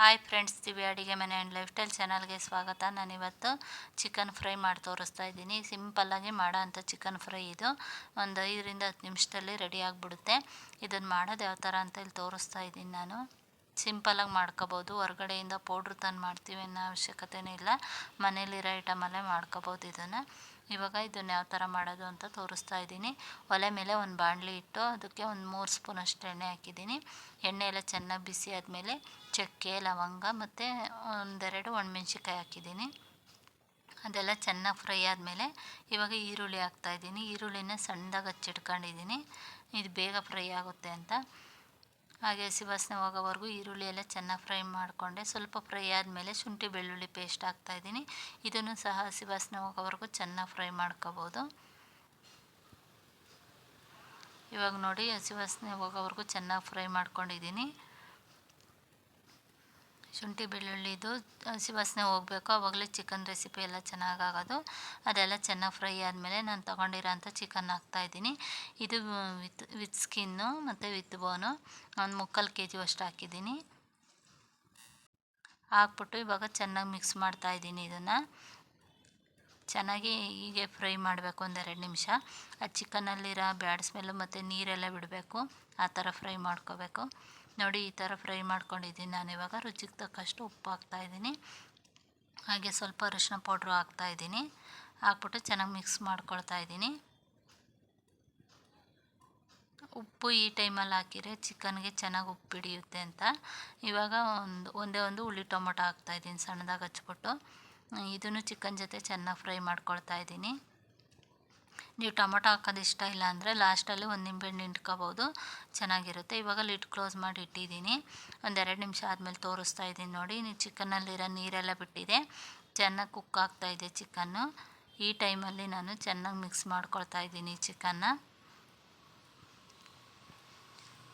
Hi friends ದಿವ್ಯ ಅಡುಗೆ ಮನೆ ಆ್ಯಂಡ್ ಲೈಫ್ ಸ್ಟೈಲ್ ಚಾನಲ್ಗೆ ಸ್ವಾಗತ. ನಾನಿವತ್ತು ಚಿಕನ್ ಫ್ರೈ ಮಾಡಿ ತೋರಿಸ್ತಾ ಇದ್ದೀನಿ. ಸಿಂಪಲ್ಲಾಗಿ ಮಾಡೋ ಅಂಥ ಚಿಕನ್ ಫ್ರೈ ಇದು. ಒಂದು ಐದರಿಂದ ಹತ್ತು ನಿಮಿಷದಲ್ಲಿ ರೆಡಿ ಆಗಿಬಿಡುತ್ತೆ. ಇದನ್ನು ಮಾಡೋದು ಯಾವ ಥರ ಅಂತ ಇಲ್ಲಿ ತೋರಿಸ್ತಾ ಇದ್ದೀನಿ ನಾನು. ಸಿಂಪಲ್ಲಾಗಿ ಮಾಡ್ಕೋಬೋದು. ಹೊರಗಡೆಯಿಂದ ಪೌಡ್ರ್ ತಂದು ಮಾಡ್ತೀವಿ ಅನ್ನೋ ಅವಶ್ಯಕತೆಯೂ ಇಲ್ಲ. ಮನೇಲಿರೋ ಐಟಮಲ್ಲೇ ಮಾಡ್ಕೋಬೋದು ಇದನ್ನು. ಇವಾಗ ಇದನ್ನು ಯಾವ ಥರ ಮಾಡೋದು ಅಂತ ತೋರಿಸ್ತಾ ಇದ್ದೀನಿ. ಒಲೆ ಮೇಲೆ ಒಂದು ಬಾಣಲಿ ಇಟ್ಟು ಅದಕ್ಕೆ ಒಂದು ಮೂರು ಸ್ಪೂನ್ ಅಷ್ಟು ಎಣ್ಣೆ ಹಾಕಿದ್ದೀನಿ. ಎಣ್ಣೆ ಎಲ್ಲ ಚೆನ್ನಾಗಿ ಬಿಸಿ ಆದಮೇಲೆ ಚಕ್ಕೆ, ಲವಂಗ ಮತ್ತು ಒಂದೆರಡು ಒಣಮೆಣ್ಸಿಕಾಯಿ ಹಾಕಿದ್ದೀನಿ. ಅದೆಲ್ಲ ಚೆನ್ನಾಗಿ ಫ್ರೈ ಆದಮೇಲೆ ಇವಾಗ ಈರುಳ್ಳಿ ಹಾಕ್ತಾಯಿದ್ದೀನಿ ಈರುಳ್ಳಿನ ಸಣ್ಣದಾಗಿ ಹಚ್ಚಿಟ್ಕೊಂಡಿದ್ದೀನಿ. ಇದು ಬೇಗ ಫ್ರೈ ಆಗುತ್ತೆ ಅಂತ. ಹಾಗೆ ಹಸಿ ವಾಸನೆ ಹೋಗೋವರೆಗೂ ಈರುಳ್ಳಿ ಎಲ್ಲ ಚೆನ್ನಾಗಿ ಫ್ರೈ ಮಾಡಿಕೊಂಡೆ. ಸ್ವಲ್ಪ ಫ್ರೈ ಆದಮೇಲೆ ಶುಂಠಿ ಬೆಳ್ಳುಳ್ಳಿ ಪೇಸ್ಟ್ ಹಾಕ್ತಾಯಿದ್ದೀನಿ ಇದನ್ನು ಸಹ ಹಸಿ ವಾಸನೆ ಹೋಗೋವರೆಗೂ ಚೆನ್ನಾಗಿ ಫ್ರೈ ಮಾಡ್ಕೋಬೋದು. ಇವಾಗ ನೋಡಿ ಹಸಿ ವಾಸನೆ ಹೋಗೋವರೆಗೂ ಚೆನ್ನಾಗಿ ಫ್ರೈ ಮಾಡ್ಕೊಂಡಿದ್ದೀನಿ. ಶುಂಠಿ ಬೆಳ್ಳುಳ್ಳಿದು ಹಸಿ ವಾಸನೆ ಹೋಗಬೇಕು. ಅವಾಗಲೇ ಚಿಕನ್ ರೆಸಿಪಿ ಎಲ್ಲ ಚೆನ್ನಾಗಾಗೋದು. ಅದೆಲ್ಲ ಚೆನ್ನಾಗಿ ಫ್ರೈ ಆದಮೇಲೆ ನಾನು ತೊಗೊಂಡಿರೋಂಥ ಚಿಕನ್ ಹಾಕ್ತಾಯಿದ್ದೀನಿ ಇದು ವಿತ್ ವಿತ್ ಸ್ಕಿನ್ನು ಮತ್ತು ವಿತ್ ಬೋನು ಒಂದು ಮುಕ್ಕಾಲು ಕೆ ಜಿ ಅಷ್ಟು ಹಾಕಿದ್ದೀನಿ. ಹಾಕ್ಬಿಟ್ಟು ಇವಾಗ ಚೆನ್ನಾಗಿ ಮಿಕ್ಸ್ ಮಾಡ್ತಾಯಿದ್ದೀನಿ ಇದನ್ನು. ಚೆನ್ನಾಗಿ ಹೀಗೆ ಫ್ರೈ ಮಾಡಬೇಕು ಒಂದೆರಡು ನಿಮಿಷ. ಆ ಚಿಕನಲ್ಲಿರೋ ಬ್ಯಾಡ್ ಸ್ಮೆಲ್ಲು ಮತ್ತು ನೀರೆಲ್ಲ ಬಿಡಬೇಕು. ಆ ಥರ ಫ್ರೈ ಮಾಡ್ಕೋಬೇಕು. ನೋಡಿ ಈ ಥರ ಫ್ರೈ ಮಾಡ್ಕೊಂಡಿದ್ದೀನಿ. ನಾನು ಇವಾಗ ರುಚಿಗೆ ತಕ್ಕಷ್ಟು ಉಪ್ಪು ಹಾಕ್ತಾಯಿದ್ದೀನಿ ಹಾಗೆ ಸ್ವಲ್ಪ ಅರಿಶಿನ ಪೌಡ್ರು ಹಾಕ್ತಾಯಿದ್ದೀನಿ ಹಾಕ್ಬಿಟ್ಟು ಚೆನ್ನಾಗಿ ಮಿಕ್ಸ್ ಮಾಡ್ಕೊಳ್ತಾ ಇದ್ದೀನಿ. ಉಪ್ಪು ಈ ಟೈಮಲ್ಲಿ ಹಾಕಿದರೆ ಚಿಕನ್ಗೆ ಚೆನ್ನಾಗಿ ಉಪ್ಪು ಹಿಡಿಯುತ್ತೆ ಅಂತ. ಇವಾಗ ಒಂದು, ಒಂದೇ ಒಂದು ಹುಳಿ ಟೊಮೊಟೊ ಹಾಕ್ತಾಯಿದ್ದೀನಿ ಸಣ್ಣದಾಗಿ ಹಚ್ಬಿಟ್ಟು. ಇದನ್ನು ಚಿಕನ್ ಜೊತೆ ಚೆನ್ನಾಗಿ ಫ್ರೈ ಮಾಡ್ಕೊಳ್ತಾ ಇದ್ದೀನಿ. ನೀವು ಟೊಮೊಟೊ ಹಾಕೋದು ಇಷ್ಟ ಇಲ್ಲ ಅಂದರೆ ಲಾಸ್ಟಲ್ಲಿ ಒಂದು ನಿಂಬೆಹಣ್ಣು ಹಿಂಡ್ಕೋಬೋದು. ಚೆನ್ನಾಗಿರುತ್ತೆ. ಇವಾಗ ಲಿಟ್ ಕ್ಲೋಸ್ ಮಾಡಿ ಇಟ್ಟಿದ್ದೀನಿ. ಒಂದೆರಡು ನಿಮಿಷ ಆದಮೇಲೆ ತೋರಿಸ್ತಾ ಇದ್ದೀನಿ ನೋಡಿ. ನೀವು ಚಿಕನ್ನಲ್ಲಿರೋ ನೀರೆಲ್ಲ ಬಿಟ್ಟಿದೆ. ಚೆನ್ನಾಗಿ ಕುಕ್ ಆಗ್ತಾ ಇದೆ ಚಿಕನ್ನು. ಈ ಟೈಮಲ್ಲಿ ನಾನು ಚೆನ್ನಾಗಿ ಮಿಕ್ಸ್ ಮಾಡ್ಕೊಳ್ತಾ ಇದ್ದೀನಿ ಚಿಕನ್ನ.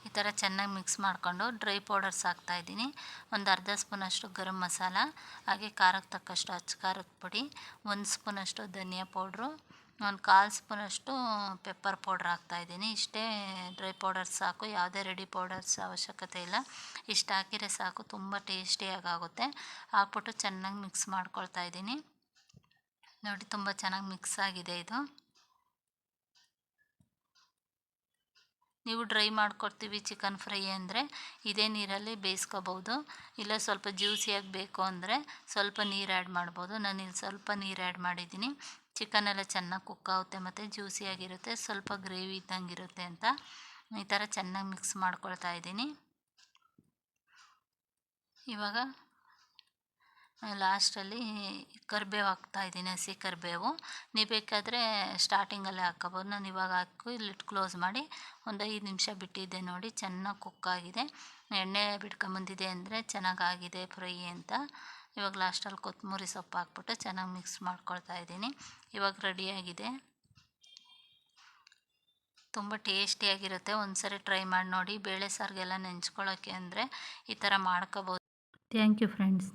ಈ ಥರ ಚೆನ್ನಾಗಿ ಮಿಕ್ಸ್ ಮಾಡಿಕೊಂಡು ಡ್ರೈ ಪೌಡರ್ಸ್ ಹಾಕ್ತಾಯಿದ್ದೀನಿ ಒಂದು ಅರ್ಧ ಸ್ಪೂನಷ್ಟು ಗರಂ ಮಸಾಲ, ಹಾಗೆ ಖಾರಕ್ಕೆ ತಕ್ಕಷ್ಟು ಅಚ್ಚ ಖಾರದ ಪುಡಿ, ಒಂದು ಸ್ಪೂನಷ್ಟು ಧನಿಯಾ ಪೌಡ್ರು ಒಂದು ಕಾಲು ಸ್ಪೂನಷ್ಟು ಪೆಪ್ಪರ್ ಪೌಡ್ರ್ ಹಾಕ್ತಾಯಿದ್ದೀನಿ ಇಷ್ಟೇ ಡ್ರೈ ಪೌಡರ್ ಸಾಕು, ಯಾವುದೇ ರೆಡಿ ಪೌಡರ್ಸ್ ಅವಶ್ಯಕತೆ ಇಲ್ಲ. ಇಷ್ಟು ಹಾಕಿದರೆ ಸಾಕು, ತುಂಬ ಟೇಸ್ಟಿಯಾಗಿ ಆಗುತ್ತೆ ಹಾಕ್ಬಿಟ್ಟು ಚೆನ್ನಾಗಿ ಮಿಕ್ಸ್ ಮಾಡ್ಕೊಳ್ತಾ ಇದ್ದೀನಿ. ನೋಡಿ, ತುಂಬ ಚೆನ್ನಾಗಿ ಮಿಕ್ಸ್ ಆಗಿದೆ ಇದು. ನೀವು ಡ್ರೈ ಮಾಡ್ಕೊಡ್ತೀವಿ ಚಿಕನ್ ಫ್ರೈ ಅಂದರೆ ಇದೇ ನೀರಲ್ಲಿ ಬೇಯಿಸ್ಕೋಬೋದು. ಇಲ್ಲ ಸ್ವಲ್ಪ ಜ್ಯೂಸಿಯಾಗಿ ಬೇಕು ಅಂದರೆ ಸ್ವಲ್ಪ ನೀರು ಆ್ಯಡ್ ಮಾಡ್ಬೋದು. ನಾನು ಇಲ್ಲಿ ಸ್ವಲ್ಪ ನೀರು ಆ್ಯಡ್ ಮಾಡಿದ್ದೀನಿ. ಚಿಕನ್ ಎಲ್ಲ ಚೆನ್ನಾಗಿ ಕುಕ್ ಆಗುತ್ತೆ ಮತ್ತು ಜ್ಯೂಸಿಯಾಗಿರುತ್ತೆ ಸ್ವಲ್ಪ ಗ್ರೇವಿ ಇದ್ದಂಗೆ ಇರುತ್ತೆ ಅಂತ ಈ ಥರ ಚೆನ್ನಾಗಿ ಮಿಕ್ಸ್ ಮಾಡ್ಕೊಳ್ತಾ ಇದ್ದೀನಿ. ಇವಾಗ ಲಾಸ್ಟಲ್ಲಿ ಕರಿಬೇವು ಹಾಕ್ತಾಯಿದ್ದೀನಿ ಹಸಿ ಕರಿಬೇವು. ನೀವು ಬೇಕಾದರೆ ಸ್ಟಾರ್ಟಿಂಗಲ್ಲೇ ಹಾಕ್ಕೋಬೋದು ನಾನು ಇವಾಗ ಹಾಕು ಇಲ್ಲಿಟ್ಟು ಕ್ಲೋಸ್ ಮಾಡಿ ಒಂದು ಐದು ನಿಮಿಷ ಬಿಟ್ಟಿದ್ದೆ ನೋಡಿ, ಚೆನ್ನಾಗಿ ಕುಕ್ಕಾಗಿದೆ ಎಣ್ಣೆ ಬಿಟ್ಕೊಂಬಂದಿದೆ ಅಂದರೆ ಚೆನ್ನಾಗಾಗಿದೆ ಫ್ರೈ ಅಂತ. ಇವಾಗ ಲಾಸ್ಟಲ್ಲಿ ಕೊತ್ತಂಬರಿ ಸೊಪ್ಪು ಹಾಕ್ಬಿಟ್ಟು ಚೆನ್ನಾಗಿ ಮಿಕ್ಸ್ ಮಾಡ್ಕೊಳ್ತಾ ಇದ್ದೀನಿ. ಇವಾಗ ರೆಡಿಯಾಗಿದೆ ತುಂಬ ಟೇಸ್ಟಿಯಾಗಿರುತ್ತೆ ಒಂದು ಸರಿ ಟ್ರೈ ಮಾಡಿ ನೋಡಿ. ಬೇಳೆ ಸಾರಿಗೆಲ್ಲ ನೆಂಚ್ಕೊಳ್ಳೋಕ್ಕೆ ಅಂದರೆ ಈ ಥರ ಮಾಡ್ಕೋಬೋದು. Thank you friends